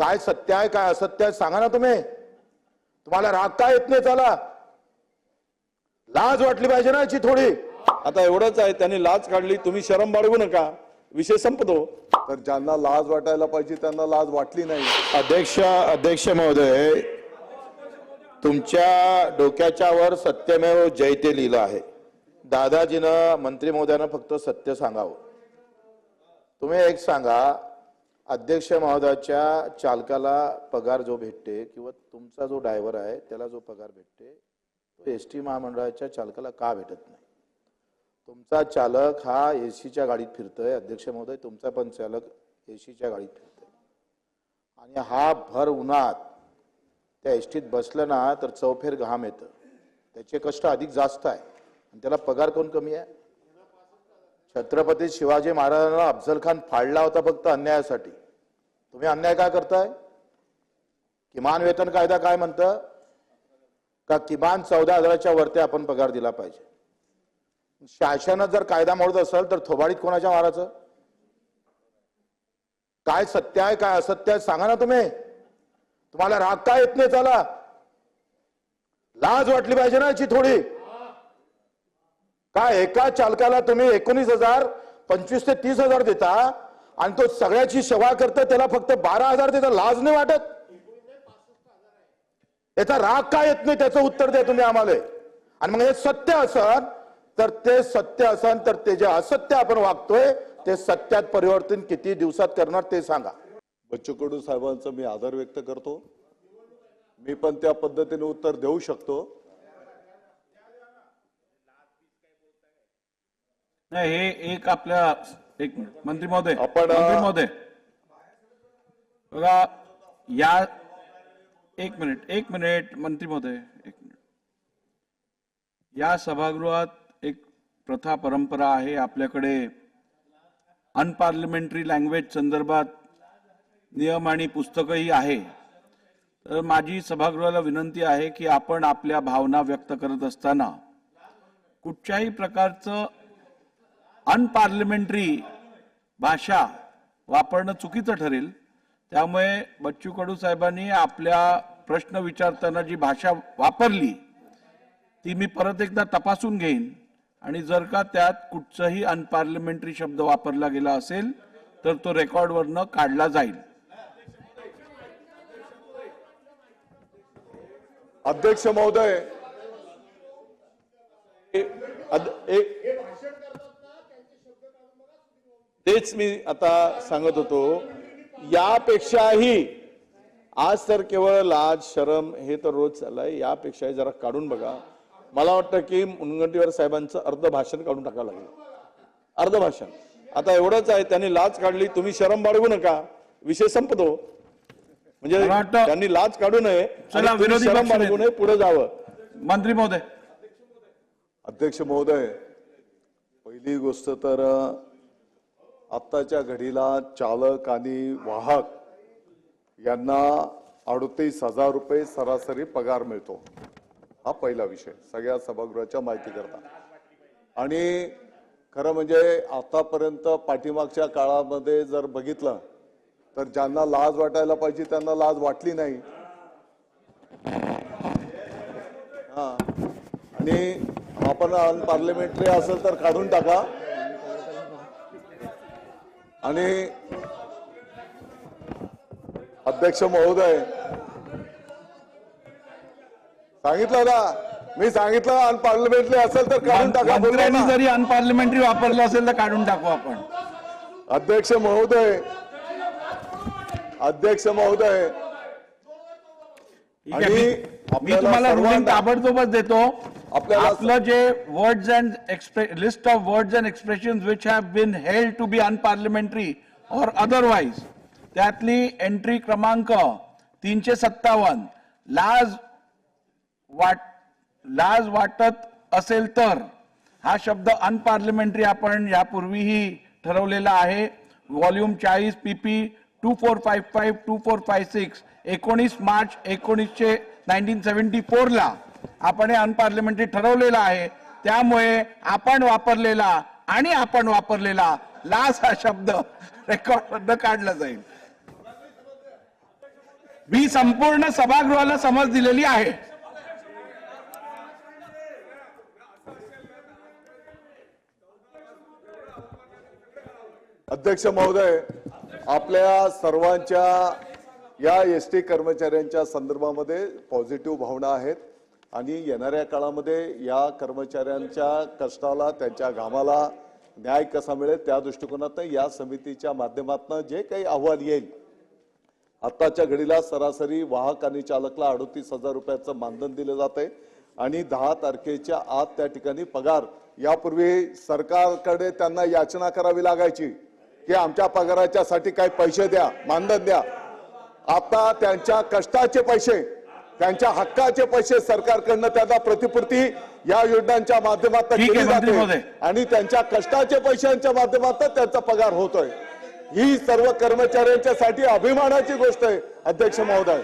काय सत्य आहे काय असत्य आहे सांगा ना तुम्ही. तुम्हाला राग काय येत नाही चला लाज वाटली पाहिजे ना याची थोडी. आता एवढंच आहे त्यांनी लाच काढली तुम्ही शरम बाळगू नका. विषय संपतो. तर ज्यांना लाज वाटायला पाहिजे त्यांना लाज वाटली नाही. अध्यक्ष अध्यक्ष महोदय तुमच्या डोक्याच्या वर सत्यमेव जयते लिहिलं आहे. दादाजीनं मंत्री महोदयानं फक्त सत्य सांगावं. तुम्ही एक सांगा अध्यक्ष महोदयाच्या चालकाला पगार जो भेटते किंवा तुमचा जो ड्रायव्हर आहे त्याला जो पगार भेटते तो एस टी महामंडळाच्या चालकाला का भेटत नाही? तुमचा चालक हा ए सीच्या गाडीत फिरतोय अध्यक्ष महोदय तुमचा पण चालक ए सीच्या गाडीत फिरतोय. आणि हा भर उन्हात त्या एस टीत बसलं ना तर चौफेर घाम येतं. त्याचे कष्ट अधिक जास्त आहे. आणि त्याला पगार कोण कमी आहे? छत्रपती शिवाजी महाराजांना अफजल खान फाडला होता फक्त अन्यायासाठी. तुम्ही अन्याय काय करताय? किमान वेतन कायदा काय म्हणतं? का किमान चौदा हजाराच्या वरती आपण पगार दिला पाहिजे? शासनात जर कायदा मोडत असेल तर थोबाडीत कोणाच्या मारायचं काय सत्य आहे काय असत्य आहे सांगा ना तुम्ही. तुम्हाला राग काय येत नाही चला. लाज वाटली पाहिजे ना याची थोडी. काय एका चालकाला तुम्ही एकोणीस हजार पंचवीस ते तीस हजार देता आणि तो सगळ्याची सेवा करतो त्याला फक्त बारा हजार देता लाज नाही वाटत? याचा राग काय येत नाही? त्याचं उत्तर द्या तुम्ही आम्हाला. आणि मग हे सत्य असन तर ते सत्य असन तर ते जे असत्य आपण वागतोय ते सत्यात परिवर्तन किती दिवसात करणार ते सांगा. बच्चू कडू साहेबांचा मी आदर व्यक्त करतो. मी पण त्या पद्धतीने उत्तर देऊ शकतो. नाही हे एक आपल्या एक मंत्री महोदय आपण, महोदय. बघा या एक मिनिट एक मिनिट मंत्री महोदय एक मिनिट. या सभागृहात एक प्रथा परंपरा आहे आपल्याकडे. अनपार्लिमेंटरी लँग्वेज संदर्भात नियम आणि पुस्तकही आहे. तर माझी सभागृहाला विनंती आहे की आपण आपल्या भावना व्यक्त करत असताना कुठच्याही प्रकारचं अनपार्लिमेंटरी भाषा वापरणं चुकीचं ठरेल. त्यामुळे बच्चू कडू साहेबांनी आपल्या प्रश्न विचारताना जी भाषा वापरली ती मी परत एकदा तपासून घेईन. आणि जर का त्यात कुठचाही अनपार्लिमेंटरी शब्द वापरला गेला असेल तर तो रेकॉर्डवरनं काढला जाईल. अध्यक्ष महोदय तेच मी आता सांगत होतो. यापेक्षाही आज तर केवळ लाज शरम हे तर रोज चाललंय. यापेक्षाही जरा काढून बघा. मला वाटतं की मुनगंटीवार साहेबांचं अर्ध भाषण काढून टाकावं लागेल. अर्ध भाषण आता एवढंच आहे त्यांनी लाच काढली तुम्ही शरम बाळगू नका. विषय संपतो. म्हणजे त्यांनी लाच काढू नये शरम बाळगू. नये पुढे जावं. मंत्री महोदय. अध्यक्ष महोदय पहिली गोष्ट तर आत्ताच्या घडीला चालक आणि वाहक यांना अडतीस हजार रुपये सरासरी पगार मिळतो. हा पहिला विषय. सगळ्या सभागृहाच्या माहिती करता. आणि खरं म्हणजे आतापर्यंत पाठीमागच्या काळामध्ये जर बघितलं तर ज्यांना लाज वाटायला पाहिजे त्यांना लाज वाटली नाही. हा. आणि आपण अनपार्लिमेंटरी असेल तर काढून टाका. आणि अध्यक्ष महोदय सांगितलं ना? मी सांगितलं अनपार्लिमेंटरी असेल तर काढून टाका मंत्र्यांनी. जरी अनपार्लिमेंटरी वापरलं असेल तर काढून टाकू आपण. अध्यक्ष महोदय अध्यक्ष महोदय. मी- तुम्हाला रुलिंग ताबडतोबच देतो. आपल्याला- आपलं जे words and list of words and expression which have been held to be unparliamentary और अदरवाईज त्यातली एंट्री क्रमांक तीनशे सत्तावन्न. लाज वाट लाज वाटत असेल तर हा शब्द अनपार्लिमेंटरी आपण यापूर्वीही ठरवलेला आहे. व्हॉल्यूम चाळीस PP two four five five two four five six एकोणीस मार्च एकोणीसशे नाईन्टीन सेव्हन्टी फोरला आपण हे अनपार्लिमेंटरी ठरवलेलं आहे. त्यामुळे आपण वापरलेला आणि आपण वापरलेला लास हा शब्द रेकॉर्ड काढला जाईल. मी संपूर्ण सभागृहाला समज दिलेली आहे. अध्यक्ष महोदय आपल्या सर्वांच्या या एस टी कर्मचाऱ्यांच्या संदर्भामध्ये पॉझिटिव्ह भावना आहेत. आणि येणाऱ्या काळामध्ये या कर्मचाऱ्यांच्या कष्टाला त्यांच्या घामाला न्याय कसा मिळेल त्या दृष्टिकोनातून या समितीच्या माध्यमातून जे काही अहवाल येईल आत्ताच्या घडीला सरासरी वाहक आणि चालकला अडोतीस हजार रुपयाचं मानधन दिलं जात आहे आणि दहा तारखेच्या आत त्या ठिकाणी पगार. यापूर्वी सरकारकडे त्यांना याचना करावी लागायची की आमच्या पगाराच्या साठी काही पैसे द्या मानधन द्या. आता त्यांच्या कष्टाचे पैसे त्यांच्या हक्काचे पैसे सरकारकडनं त्यांना प्रतिपूर्ती या योजनांच्या माध्यमातून केली. जाते. आणि त्यांच्या कष्टाचे पैशांच्या माध्यमातून त्यांचा पगार होतोय. ही सर्व कर्मचाऱ्यांच्या साठी अभिमानाची गोष्ट आहे अध्यक्ष महोदय.